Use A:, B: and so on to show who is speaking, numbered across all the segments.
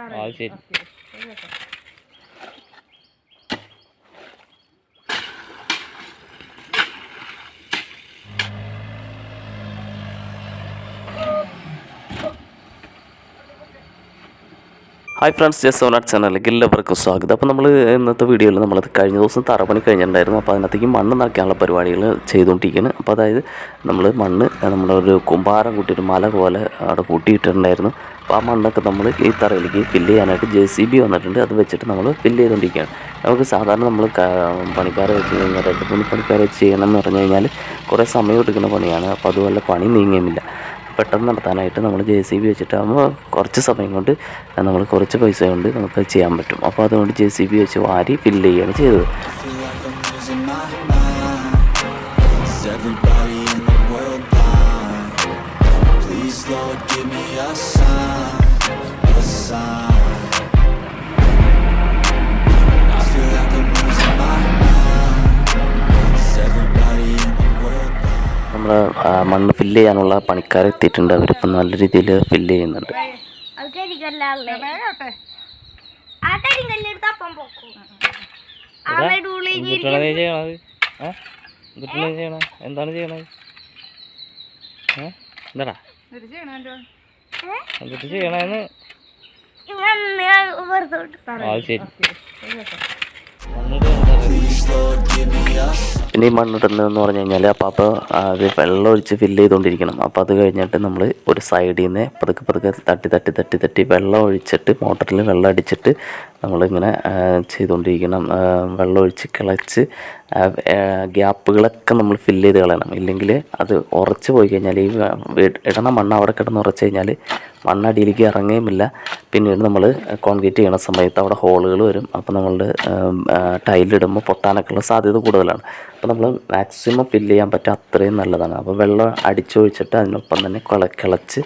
A: ആ ശരി. Hi friends ജസ് സോനാട്ട് ചാനലിലേക്ക് എല്ലാവർക്കും സ്വാഗതം. അപ്പോൾ നമ്മൾ ഇന്നത്തെ വീഡിയോയിൽ നമ്മളത് കഴിഞ്ഞ ദിവസം തറപണി കഴിഞ്ഞിട്ടുണ്ടായിരുന്നു. അപ്പോൾ അതിനകത്തേക്ക് മണ്ണ് നിറയ്ക്കാനുള്ള പരിപാടികൾ ചെയ്തുകൊണ്ടിരിക്കുകയാണ് അപ്പോൾ അതായത് നമ്മൾ മണ്ണ് നമ്മളൊരു കുമ്പാരം കൂട്ടിയിട്ട് മല പോലെ അവിടെ കൂട്ടിയിട്ടുണ്ടായിരുന്നു അപ്പോൾ ആ മണ്ണൊക്കെ നമ്മൾ ഈ തറയിലേക്ക് ഫില്ല് ചെയ്യാനായിട്ട് ജെ സി ബി വന്നിട്ടുണ്ട്. അത് വെച്ചിട്ട് നമ്മൾ ഫില്ല് ചെയ്തുകൊണ്ടിരിക്കുകയാണ് നമുക്ക് സാധാരണ നമ്മൾ പണിക്കാരെ വെച്ച് കഴിഞ്ഞാൽ രണ്ട് മൂന്ന് പണിക്കാരെ വെച്ച് ചെയ്യണം എന്ന് പറഞ്ഞു കഴിഞ്ഞാൽ കുറേ സമയം എടുക്കുന്ന പണിയാണ്. അപ്പോൾ അതുപോലെ പണി നീങ്ങുമില്ല പെട്ടെന്ന് നടത്താനായിട്ട് നമ്മൾ ജെ സി ബി വെച്ചിട്ടാകുമ്പോൾ കുറച്ച് സമയം കൊണ്ട് നമ്മൾ കുറച്ച് പൈസ കൊണ്ട് നമുക്ക് ചെയ്യാൻ പറ്റും. അപ്പോൾ അതുകൊണ്ട് ജെ സി ബി വെച്ച് വാരി ഫില്ല് ചെയ്യുകയാണ് ചെയ്തത്. നമ്മൾ മണ്ണ് ഫില്ല് ചെയ്യാനുള്ള പണിക്കാർ എത്തിയിട്ടുണ്ട്. അവരിപ്പം നല്ല രീതിയിൽ ഫില്ല് ചെയ്യുന്നുണ്ട്.
B: അത്
A: എന്താണ് ചെയ്യണത്? എന്താടാ എന്നിട്ട്
B: വിട്ടു.
A: ആ ശരി. പിന്നെ ഈ മണ്ണിടുന്നതെന്ന് പറഞ്ഞു കഴിഞ്ഞാൽ അപ്പോൾ അപ്പോൾ അത് വെള്ളം ഒഴിച്ച് ഫില്ല് ചെയ്തുകൊണ്ടിരിക്കണം അപ്പോൾ അത് കഴിഞ്ഞിട്ട് നമ്മൾ ഒരു സൈഡിൽ നിന്ന് പതുക്കെ പതുക്കെ തട്ടി തട്ടി തട്ടി തട്ടി വെള്ളം ഒഴിച്ചിട്ട് മോട്ടറിൽ വെള്ളം അടിച്ചിട്ട് നമ്മളിങ്ങനെ ചെയ്തുകൊണ്ടിരിക്കണം വെള്ളമൊഴിച്ച് കിളച്ച് ഗ്യാപ്പുകളൊക്കെ നമ്മൾ ഫില്ല് ചെയ്ത് കളയണം. ഇല്ലെങ്കിൽ അത് ഉറച്ച് പോയി കഴിഞ്ഞാൽ ഈ ഇടണ മണ്ണ് അവിടെ കിടന്ന് ഉറച്ച് കഴിഞ്ഞാൽ മണ്ണടിയിലേക്ക് ഇറങ്ങുകയുമില്ല പിന്നീട് നമ്മൾ കോൺക്രീറ്റ് ചെയ്യണ സമയത്ത് അവിടെ ഹോളുകൾ വരും. അപ്പോൾ നമ്മളുടെ ടൈലിടുമ്പോൾ പൊട്ടാനൊക്കെ ഉള്ള സാധ്യത കൂടുതലാണ്. അപ്പോൾ നമ്മൾ മാക്സിമം ഫില്ല് ചെയ്യാൻ പറ്റുക അത്രയും നല്ലതാണ്. അപ്പോൾ വെള്ളം അടിച്ചൊഴിച്ചിട്ട് അതിനൊപ്പം തന്നെ കിള കിളച്ച്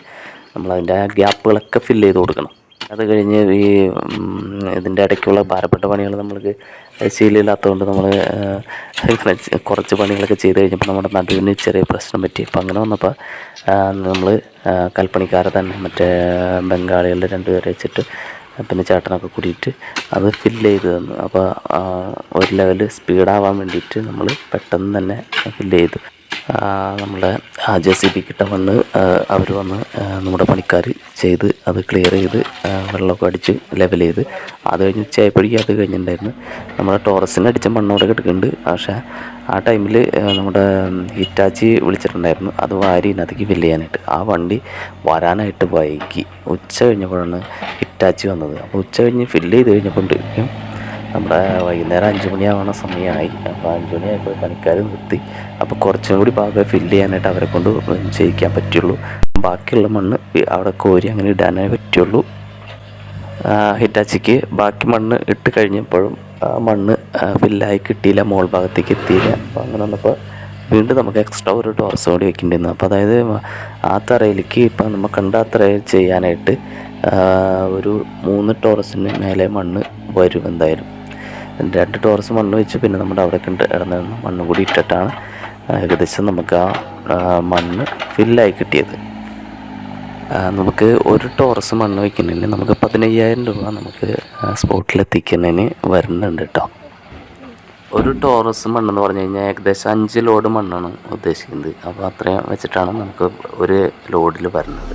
A: നമ്മളതിന്റെ ആ ഗ്യാപ്പുകളൊക്കെ ഫില്ല് ചെയ്ത് കൊടുക്കണം. അത് കഴിഞ്ഞ് ഈ ഇതിന്റെ ഇടയ്ക്കുള്ള ഭാരപ്പെട്ട പണികൾ നമ്മൾക്ക് ശീലമില്ലാത്തതുകൊണ്ട് നമ്മൾ കുറച്ച് പണികളൊക്കെ ചെയ്ത് കഴിഞ്ഞപ്പോൾ നമ്മുടെ നടുവിന് ചെറിയ പ്രശ്നം പറ്റി. അപ്പോൾ അങ്ങനെ വന്നപ്പോൾ നമ്മൾ കൽപ്പണിക്കാരെ തന്നെ മറ്റേ ബംഗാളികളുടെ രണ്ടുപേരെ വെച്ചിട്ട് പിന്നെ ചേട്ടനൊക്കെ കൂടിയിട്ട് അത് ഫില്ല് ചെയ്ത് തന്നു. അപ്പോൾ ഒരു ലെവൽ സ്പീഡാവാൻ വേണ്ടിയിട്ട് നമ്മൾ പെട്ടെന്ന് തന്നെ ഫില്ല് ചെയ്തു. ആ ജെ സി ബി കിട്ട വന്ന് അവർ വന്ന് നമ്മുടെ പണിക്കാർ ചെയ്ത് അത് ക്ലിയർ ചെയ്ത് വെള്ളമൊക്കെ അടിച്ച് ലെവൽ ചെയ്ത് അത് കഴിഞ്ഞ് ഉച്ചയായപ്പോഴേക്കും അത് കഴിഞ്ഞിട്ടുണ്ടായിരുന്നു. നമ്മുടെ ടോറസിന് അടിച്ച മണ്ണോടെ കിടക്കുന്നുണ്ട്. പക്ഷേ ആ ടൈമിൽ നമ്മുടെ ഹിറ്റാച്ചി വിളിച്ചിട്ടുണ്ടായിരുന്നു. അത് വാരി ഇതിനകത്തേക്ക് ഫില്ല് ചെയ്യാനായിട്ട്. ആ വണ്ടി വരാനായിട്ട് വൈകി. ഉച്ച കഴിഞ്ഞപ്പോഴാണ് ഹിറ്റാച്ചി വന്നത്. അപ്പോൾ ഉച്ച കഴിഞ്ഞ് ഫില്ല് ചെയ്ത് കഴിഞ്ഞപ്പോഴേക്കും നമ്മുടെ വൈകുന്നേരം അഞ്ച് മണിയാവണ സമയമായി. അപ്പോൾ അഞ്ച് മണിയായപ്പോൾ പണിക്കാർ നിർത്തി. അപ്പോൾ കുറച്ചും കൂടി ഭാഗം ഫില്ല് ചെയ്യാനായിട്ട് അവരെ കൊണ്ട് ചെയ്യിക്കാൻ പറ്റുള്ളൂ. ബാക്കിയുള്ള മണ്ണ് അവിടെ കോരി അങ്ങനെ ഇടാനേ പറ്റുള്ളൂ. ഹിറ്റാച്ചിക്ക് ബാക്കി മണ്ണ് ഇട്ട് കഴിഞ്ഞപ്പോഴും ആ മണ്ണ് ഫില്ലായി കിട്ടിയില്ല മോൾ ഭാഗത്തേക്ക് എത്തിയില്ല. അപ്പോൾ അങ്ങനെ വന്നപ്പോൾ വീണ്ടും നമുക്ക് എക്സ്ട്രാ ഒരു ടോർസ് കൂടി വെക്കേണ്ടിയിരുന്നു അപ്പോൾ അതായത് ആ തറയിലേക്ക് ഇപ്പം നമ്മൾ കണ്ട തറയിൽ ചെയ്യാനായിട്ട് ഒരു മൂന്ന് ടോറസിന് മേലെ മണ്ണ് വരും എന്തായാലും. രണ്ട് ടോറസ് മണ്ണ് വെച്ച് പിന്നെ നമ്മുടെ അവിടെ കണ്ട് ഇടന്ന മണ്ണ് കൂടി ഇട്ടിട്ടാണ് ഏകദേശം നമുക്ക് ആ മണ്ണ് ഫില്ലായി കിട്ടിയത്. നമുക്ക് ഒരു ടോറസ് മണ്ണ് വയ്ക്കുന്നതിന് നമുക്ക് പതിനയ്യായിരം രൂപ നമുക്ക് സ്പോട്ടിൽ എത്തിക്കുന്നതിന് വരുന്നുണ്ട് കേട്ടോ. ഒരു ടോറസ് മണ്ണെന്ന് പറഞ്ഞു കഴിഞ്ഞാൽ ഏകദേശം അഞ്ച് ലോഡ് മണ്ണാണ് ഉദ്ദേശിക്കുന്നത്. അപ്പോൾ അത്രയും വെച്ചിട്ടാണ് നമുക്ക് ഒരു ലോഡിൽ വരുന്നത്.